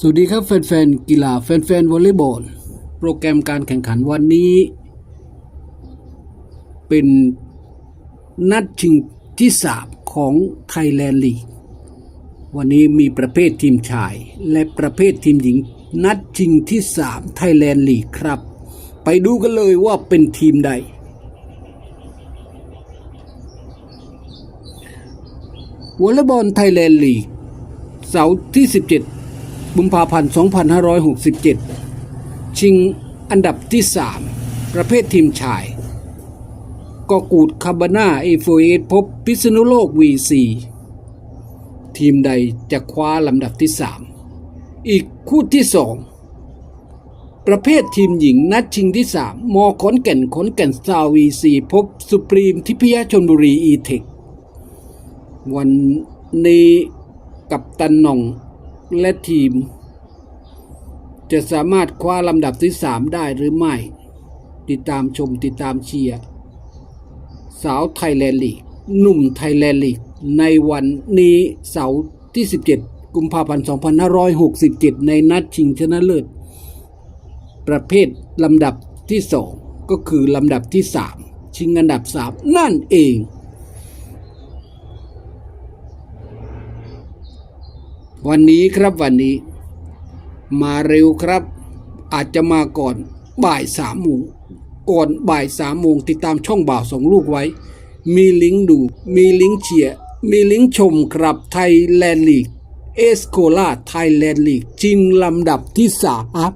สวัสดีครับแฟนๆกีฬาแฟนๆวอลเลย์บอลโปรแกรมการแข่งขันวันนี้ เป็นนัดชิงที่สามของไทยแลนด์ลีกวันนี้มีประเภททีมชาย และประเภททีมหญิง นัดชิงที่สามไทยแลนด์ลีกครับ ไปดูกันเลยว่าเป็นทีมใด วอลเลย์บอลไทยแลนด์ลีกเสาร์ที่ 17 กุมภาพันธ์ 2567 ชิงอันดับที่ 3 ประเภททีมชายกอกูดคาบาน่าเอโฟเอสพบพิษณุโลก VC ทีมใดจะคว้าลำดับที่ 3 อีกคู่ที่ 2 ประเภททีมหญิงนัดชิงที่ 3 มอขอนแก่นขอนแก่นซาววีซีพบสุปรีมทิพยชนบุรีอีเทค วันนี้กับตันนอง และทีม จะสามารถคว้าลำดับที่สามได้หรือไม่ ติดตามชมติดตามเชียร์สาวไทยแลนด์ลีกหนุ่มไทยแลนด์ลีกในวันนี้เสาร์ที่ 17 กุมภาพันธ์ 2567 ในนัดชิงชนะเลิศ ประเภทลำดับที่สองก็คือลำดับที่สามชิงอันดับสามนั่นเอง วันนี้ครับวันนี้ มาเร็วครับ อาจจะมาก่อนบ่ายสามโมงก่อนบ่ายสามโมงติดตามช่องบ่าวสองลูกไว้ มีลิงก์ดู มีลิงก์เชียร์มีลิงก์ชมครับไทยแลนด์ลีกเอสโคลาไทยแลนด์ลีกจริงลำดับที่สาม